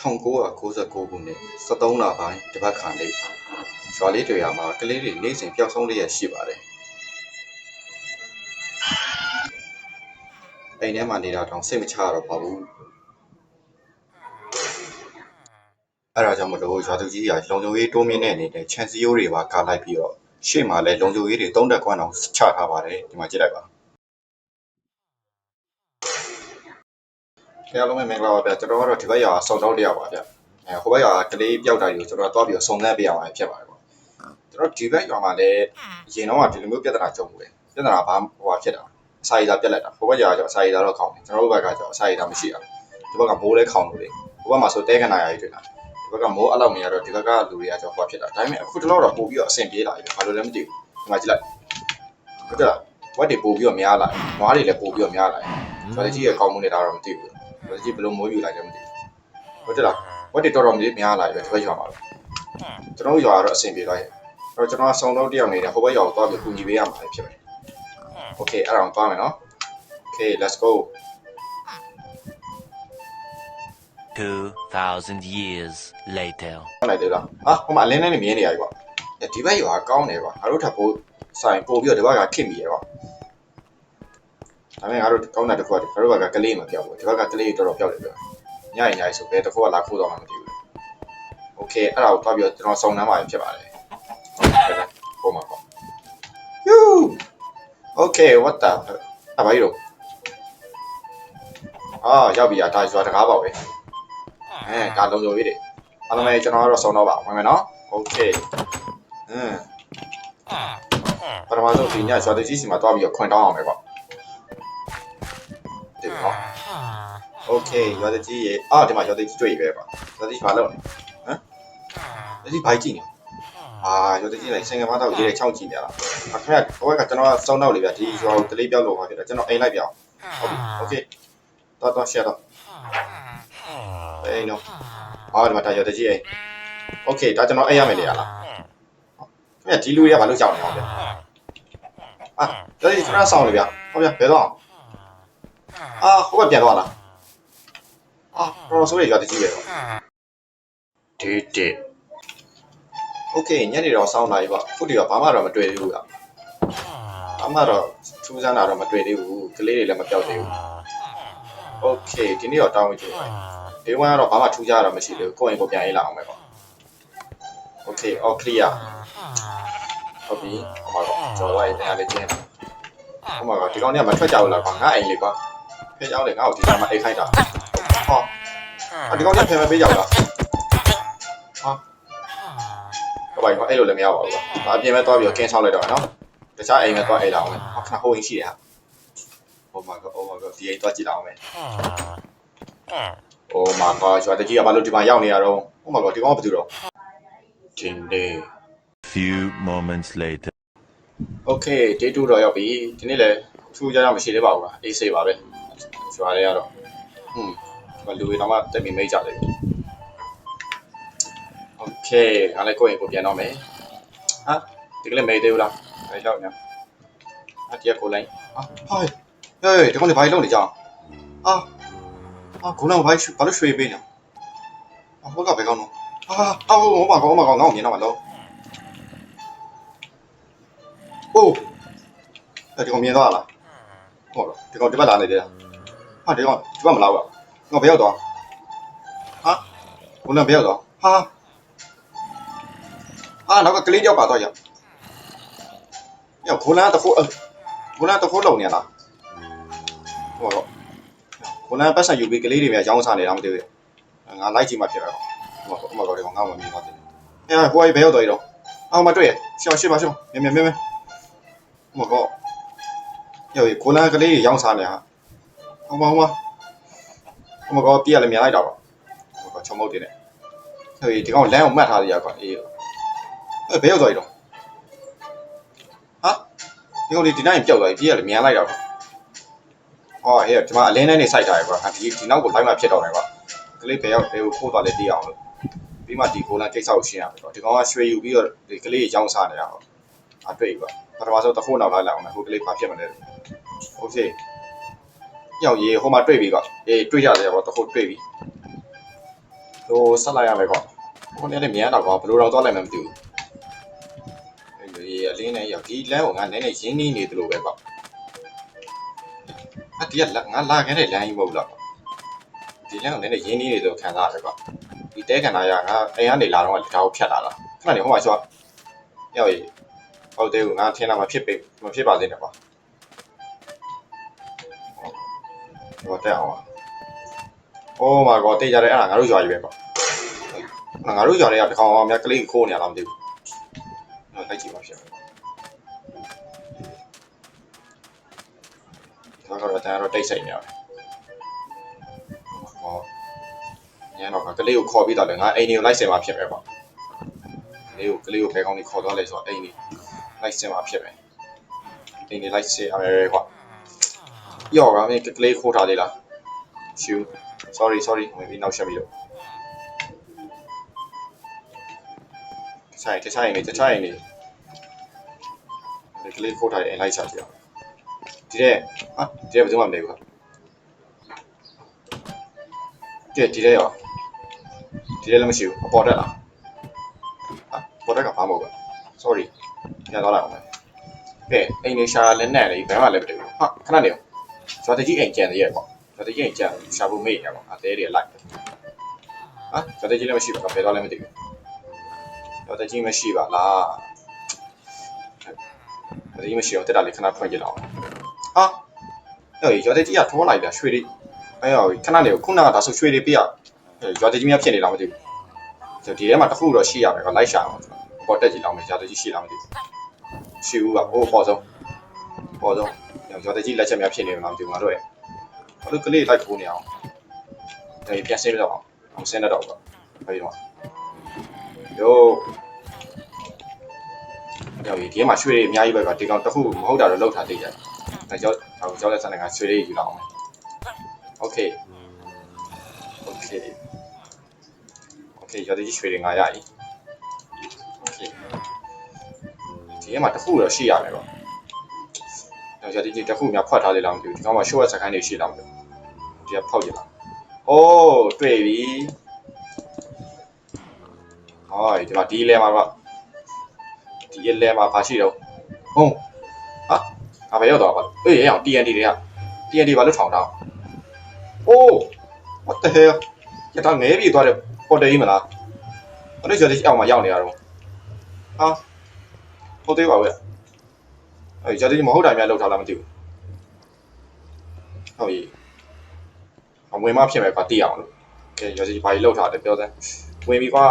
1999ခုနှစ်73လပိုင်းတပတ်ခါနေ့ရွာလေးတွေရမှာကလေးတွေနေ့စဉ်ပျောက်ဆုံးလျက်ရှိပါတယ်အိမ်ထဲမှာနေတာတောင်စိတ်မချရတော့ပါဘူးအဲ့ဒါကြောင့်မလို့ရွာသူကြီးကလုံခြုံရေးတိုးမြင့်တဲ့အနေနဲ့ခြံစည်းရိုးတွေပါကာလိုက်ပြီးတော့ရှေ့မှာလည်းလုံခြုံရေးတွေသုံးတက်ခွန်းအောင်ချထားပါတယ်ဒီမှာကြည့်လိုက်ပါ အားလုံးပဲမင်္ဂလာပါဗျကျွန်တော်ကတော့ဒီဘက်ရွာစုံတော့တယောက်ပါဗျအဲဟိုဘက်ရွာကလေးပြောက်တာတွေကိုကျွန်တော်တော့ပြီးတော့စုံစမ်းပြရမှာဖြစ်ပါတယ်ပေါ့ကျွန်တော်ဒီဘက်ရွာမှာလည်းရင်တော့ကဒီလိုမျိုးပြဿနာကြုံမှုတယ်ပြဿနာဘာဟိုဟာဖြစ်တာအစာရည်သာပြက်လက်တာဟိုဘက်ရွာကကျတော့အစာရည်သာတော့ခေါင်းတယ်ကျွန်တော်တို့ဘက်ကကျတော့အစာရည်သာမရှိတာဒီဘက်ကမိုးလဲခေါင်းလို့လေဟိုဘက်မှာဆိုတဲကနာရီတွေ့တာဒီဘက်ကမိုးအဲ့လောက်မရတော့ဒီဘက်ကလူတွေကကျတော့ဟိုဖြစ်တာဒါပေမဲ့အခုတလောတော့ပို့ပြီးတော့အဆင်ပြေလာပြီဘာလို့လဲမသိဘူးဒီမှာကြည့်လိုက်ဟုတ်တယ်ဝက်တွေပို့ပြီးတော့များလာတယ်နွားတွေလည်းပို့ပြီးတော့များလာတယ်ဆိုတော့ကြီးရဲ့ကောင်းမှုနဲ့ဒါတော့မသိဘူးဆို တော့ကြီးဘယ်လိုမိုးယူလိုက်လဲမသိဘူးဟုတ်တယ်လားဝက်တွေတော်တော်များများလာပြီဒီဘက်ရွာမှာတော့ကျွန်တော်ရွာကတော့အဆင်ပြေသွားရဲ့အဲ့တော့ကျွန်တော်ဆောင်းတော့တယောက်နေတယ်ဟိုဘက်ရွာကိုသွားပြီးကူညီပေးရမှာဖြစ်မယ် Okay အဲ့ဒါကိုသွားမယ်နော် Okay let's go 2,000 years later. ဟုတ်လိုက်သေးလားဟာဟိုမှာအလင်းနဲ့မြင်နေရပြီကွာဒီဘက်ရွာကောင်းတယ်ကွာငါတို့ထပ်ပို့ဆိုင်ပို့ပြီးတော့ဒီဘက်ကခစ်မိရကွာ ဒါပေမဲ့ငါတို့ကောင်းတာတစ်ခုကငါတို့ဘက်ကကလေးမပြောက်ဘူးဒီဘက်ကကလေးတော်တော်ပြောက်တယ်ပြောညရင်ညရင်ဆိုဘယ်တစ်ခုကလာခိုးတော့မှမသိဘူး Okay အဲ့ဒါကိုသွားပြီးတော့ကျွန်တော်စုံနှမ်းပါဖြစ်ပါတယ်ဟုတ်ကဲ့ပုံမှာပေါ့ You Okay what the အဘာကြီးတော့အာရောက်ပြီอ่ะဒါရွာတကားပေါ့ပဲအဲဒါလုံးလုံးလေးတွေ အားလုံးပဲကျွန်တော်ကတော့ဆုံးတော့ပါဝင်မယ်နော်โอเคအင်းပထမဆုံးဒီညရွာတကြီးစီမှာတွားပြီးတော့ခွင်တောင်းအောင်ပဲပေါ့ဒီနော် โอเคရွာတကြီးရေအာဒီမှာရွာတကြီးတွေ့ပြီပဲပေါ့ရွာတကြီးဘာလုပ်လဲဟမ်ရွာတကြီးဘိုက်ကြည့်နေအာရွာတကြီးလိုက်စင်ကမတော့ရေးတဲ့ချောင်းကြည့်နေရလားအခက်ဘဝကကျွန်တော်ကစောင်းတော့လေဗျဒီရွာကိုတလေးပြောက်လို့ပါဖြစ်တယ်ကျွန်တော်အိမ်လိုက်ပြအောင်ဟုတ်ပြီโอเคတော့တော့ share တော့အေးနော် အော်ဒီမှာဒါရောတကြီးအိမ်โอเคဒါကျွန်တော်အိပ်ရမယ်လေရလားခင်ဗျဒီလူတွေကဘာလို့ကြောက်နေအောင်လဲအာဒါကြီးကျွန်တော်ဆောင်းလေဗျဟုတ်ဗျဘယ်တော့ အာဟိုဘက်ပြန်သွားလားအာတော့ဆိုရရွာတကြီးပဲတော့ဒီဒီโอเคညနေတော့စောင်းလာပြီပေါ့ခုတည်းကဘာမှတော့မတွေ့သေးဘူးဗျဘာမှတော့ထူးဆန်းတာတော့မတွေ့သေးဘူးကလေးတွေလည်းမပြောက်သေးဘူးโอเคဒီနေ့တော့တောင်းဝင်ကြည့် day 1ကတော့ဘာမှထူးခြားတာမရှိသေးဘူးကိုယ့်အိမ်ကိုပြန်ရေးလာအောင်ပဲပေါ့ okay all clear ဟုတ်ပြီဟိုမှာတော့ကျော်ဝိုင်းတရားလေးကျင်းဟိုမှာကဒီကောင်တွေကမထွက်ကြဘူးလားကွာငါအိမ်လေးကွာ ဖေးကြောင်းလေငါ့ကိုဒီတိုင်းမှာအိတ်ခိုင်းတာဟောအဒီကောင်တွေကဖယ်မပေးကြဘူးလားဟာဟုတ်ပါပြီကွာအဲ့လိုလည်းမရပါဘူးကွာဒါအပြင်မဲ့သွားပြီးတော့ကင်းဆောက်လိုက်တော့နော်တခြားအိမ်မဲ့သွားအိတ်လာအောင်မယ်ဟောခဏဟိုအိမ်ရှိတယ်ဟာ Oh my god oh my god ဒီအိမ်သွားကြည့်လာအောင်မယ် Oh my god ကျွာတကြီးကဘာလို့ဒီမှာရောက်နေရတော့ Oh my god ဒီကောင်ကဘာလုပ်တော့ဒီနေ့ Few moments later. Okay day 2တော့ရောက်ပြီဒီနေ့လည်းထူးခြားတာမရှိသေးပါဘူးကွာအေးဆေးပါပဲ ကျွာလေးကတော့ဟွန်းဒီမှာလူတွေတော့မှတက်ပြီးမိတ်ကြတယ် Okay ငါလည်းကိုယ့်ရင်ကိုပြန်တော့မယ်ဟာဒီကလေးမိတ်သေးဘူးလားအဲရောက်နေအတည်းကိုလိုက်ဟာဟိုဟေးဒီကောင်လေးဘာလုပ်နေကြအောင်အာအာခုနကဘာဘာလို့ရွှေပေးနေအဟိုကဘယ်ကောင်တော့အာအော်ဟိုမှာကောင်မှာကောင်ငေါ့မြင်တော့မလို့အိုးအဲဒီကောင်မြင်သွားလားဟုတ်တော့ဒီကောင်ဒီဘက်လာနေတယ် ဟာဒီကောင်ဒီဘက်မလာဘူးငါဘယ်ရောက်တော့ဟာခုနဘယ်ရောက်တော့ဟာအာနောက်ကကလေးကြောက်ပါတော့ရရောက်ခိုးလာတခိုးခိုးလာတခိုးလုံနေလားဟုတ်တော့ခုနကပတ်စံယူပြီးကလေးတွေများရောင်းစားနေတာမသိဘူးငါလိုက်ကြည့်မှဖြစ်တော့ဟိုဟိုမှာတော့ဒီကောင်ငါ့မမြင်ပါသေးဘူးအဲဟိုဘယ်ရောက်တော့ရောအော်မတွေ့ရရှောင်းရှေ့ပါရှောင်းမြင်မြင်မြင်မြင်ဟိုကောယောခုနကလေးတွေရောင်းစားနေတာ ဟိုမှာဟိုမှာဟိုမှာကောပြရလည်းမြင်လိုက်တာပါဟိုကောချုံမုတ်တင်နေဟေးဒီကောင်လမ်းကိုမှတ်ထားရကွာအေးအဲဘယ်ရောက်တော့ရောဟာဒီကောင်လေးဒီတိုင်းပျောက်သွားပြီပြရလည်းမြင်လိုက်တာပါ ဟောဟဲ့ဒီမှာအလင်းနဲ့နေစိုက်ထားရကွာဒီဒီနောက်ကိုလိုက်မှဖြစ်တော့တယ်ကွာကလေးဘယ်ရောက်ဘယ်ကိုပို့သွားလဲသိအောင်လို့ပြီးမှဒီကိုလန်ကိစ္စကိုရှင်းရမယ်ကွာဒီကောင်ကရွှေယူပြီးတော့ဒီကလေးရောင်းစားနေတာဟောအတွေ့ကွာပထမဆုံးတစ်ခုနောက်လိုက်လာအောင်မယ်ဟိုကလေးဘာဖြစ်မလဲโอเค ရောက်ရေးဟိုမှာတွေ့ပြီကွာအေးတွေ့ရတယ်ကွာတစ်ခုတွေ့ပြီဟိုဆက်လိုက်ရမယ်ကွာဟိုနေ့လည်းမြန်တော့ကွာဘယ်လိုတော့သွားလိုက်မှမသိဘူးအေးအလင်းနဲ့ရောက်ဒီလမ်းကိုငါနည်းနည်းရင်းနှီးနေသလိုပဲကွာအတီးကငါလာခဲ့တဲ့လမ်းကြီးမဟုတ်လားဒီလမ်းကိုနည်းနည်းရင်းနှီးနေသလိုခံစားရတယ်ကွာဒီတဲကန်နာရငါအိမ်ကနေလာတော့လက်ထောက်ဖြတ်လာတာခဏနေဟိုမှာဆိုရောက်ရေးဟုတ်သေးဘူးငါထင်တာမဖြစ်ပေမဖြစ်ပါသေးနဲ့ကွာ ဟောတက်အောင်ပါအိုးမာကောတိတ်ကြတယ်အဲ့ဒါငါတို့ရွာကြီးပဲပေါ့ငါတို့ရွာတွေကတကောင်အောင်များကလေးခိုးနေရလားမသိဘူးနော်လိုက်ကြည့်ပါရှင့်ဒါကတော့တန်ရတော့တိတ်ဆိုင်နေရတယ်ဟောညတော့ကလေးကိုခေါ်ပြီးတော့လည်းငါအိမ်နေကိုလိုက်ဆင်မှာဖြစ်ပဲပေါ့ကလေးကိုကလေးကိုဖဲကောင်းနေခေါ်သွားလဲဆိုတော့အိမ်နေလိုက်ဆင်မှာဖြစ်ပဲအိမ်နေလိုက်ဆင်ရမယ်ကွာ ယောကမင်းကလေးခိုးထားသေးလားရှူ sorry sorry ဝင်ပြီးနောက်ရှက်ပြီးတော့ဆိုင်တခြားရင်နေတခြားရင်နေဒီကလေးခိုးထားရင်လိုက်ချကြည့်အောင်ဒီတဲ့ဟာဒီတဲ့ဘယ်သူမှမနေဘူးကဲဒီတဲ့ရောဒီတဲ့လည်းမရှိဘူးအပေါ်တက်လားဟာပေါ်တက်ကဘာမဟုတ်ဘူး sorry ညတော့လာအောင်မယ်ကဲအိမ်နေရှာလည်းနဲ့လေဘယ်မှလည်းမတည်ဘူးဟာခဏနေအောင် ကျွန်တော်တကြီးအိမ်ကျန်သေးရဲ့ပေါ့ကျွန်တော်တကယ်ကြာရှာဖို့မေ့ရပါအသေးတွေလိုက်ဟာကျွန်တော်တကယ်လည်းမရှိပါဘူးဘယ်တော့လည်းမသိဘူးကျွန်တော်တကယ်မရှိပါလားတကယ်မရှိအောင်တက်တာလေးခဏဖွင့်ကြည့်လောက်ဟာအဲ့ကျွန်တော်တကယ်ကထိုးလိုက်တာရွှေတွေအဲ့ရောခဏနေခုနကဒါဆိုရွှေတွေပြရကျွန်တော်တကယ်များဖြစ်နေလားမသိဘူးကျွန်တော်ဒီထဲမှာတစ်ခုတော့ရှိရမယ်ကလိုက်ရှာအောင်ပေါ်တက်ကြည့်လောက်မယ်ကျွန်တော်တကယ်ရှိလားမသိဘူးရှိဘူးကဟိုပေါ်ဆုံးပေါ်ဆုံး ကျွန်တော်တကယ်လက်ချက်များဖြစ်နေမှာမသိဘူးငါတို့ရဲ့ ဘာလို့ကလေးလိုက်ခိုးနေအောင်ဒါပြန်ဆင်းတော့အောင်ဆင်းတော့ပါဘယ်တော့ယောယောဒီမှာရွှေတွေအများကြီးပဲကဒီကောင်တစ်ခုမဟုတ်တာတော့လောက်ထားသေးတယ်ဒါကြောင့်ဒါကြောင့်လက်ဆက်နေကရွှေတွေယူလာအောင်โอเคโอเคโอเคရောဒီရွှေတွေငါရည်โอเคဒီမှာတစ်ခုတော့ရှိရမယ်ပေါ့တော့ ရောဒီတစ်ခုများဖွက်ထားလေလားမသိဘူးဒီကောင်မှာ show စခိုင်းနေရှိလားမသိဘူးဒီကဖောက်ကြည့်လား။အိုးတွေ့ပြီ။ဟောဒီမှာဒီလဲမှာကဒီလဲမှာဘာရှိတော့ဟုတ်ဟာအဘယ်ရောက်တော့ပါအေးရအောင် TNT တွေက TNT ဘာလို့ထောင်တာ။အိုး what the hell ရတာငဲပြေသွားတယ်ပေါ်တယ်ကြီးမလား။ဘာလို့ကျော်လေးအောင်မှာရောက်နေရတော့ဟာဟုတ်သေးပါဘူး။ အဲကျော်လေးမဟုတ်တာများလောက်ထားလားမသိဘူး။ဟုတ်ပြီ။အဝင်မဖြစ်မယ်ကွာသိအောင်လို့ကဲရောစီဘာကြီးလောက်ထားတယ်ပြောစမ်းဝင်ပြီကွာ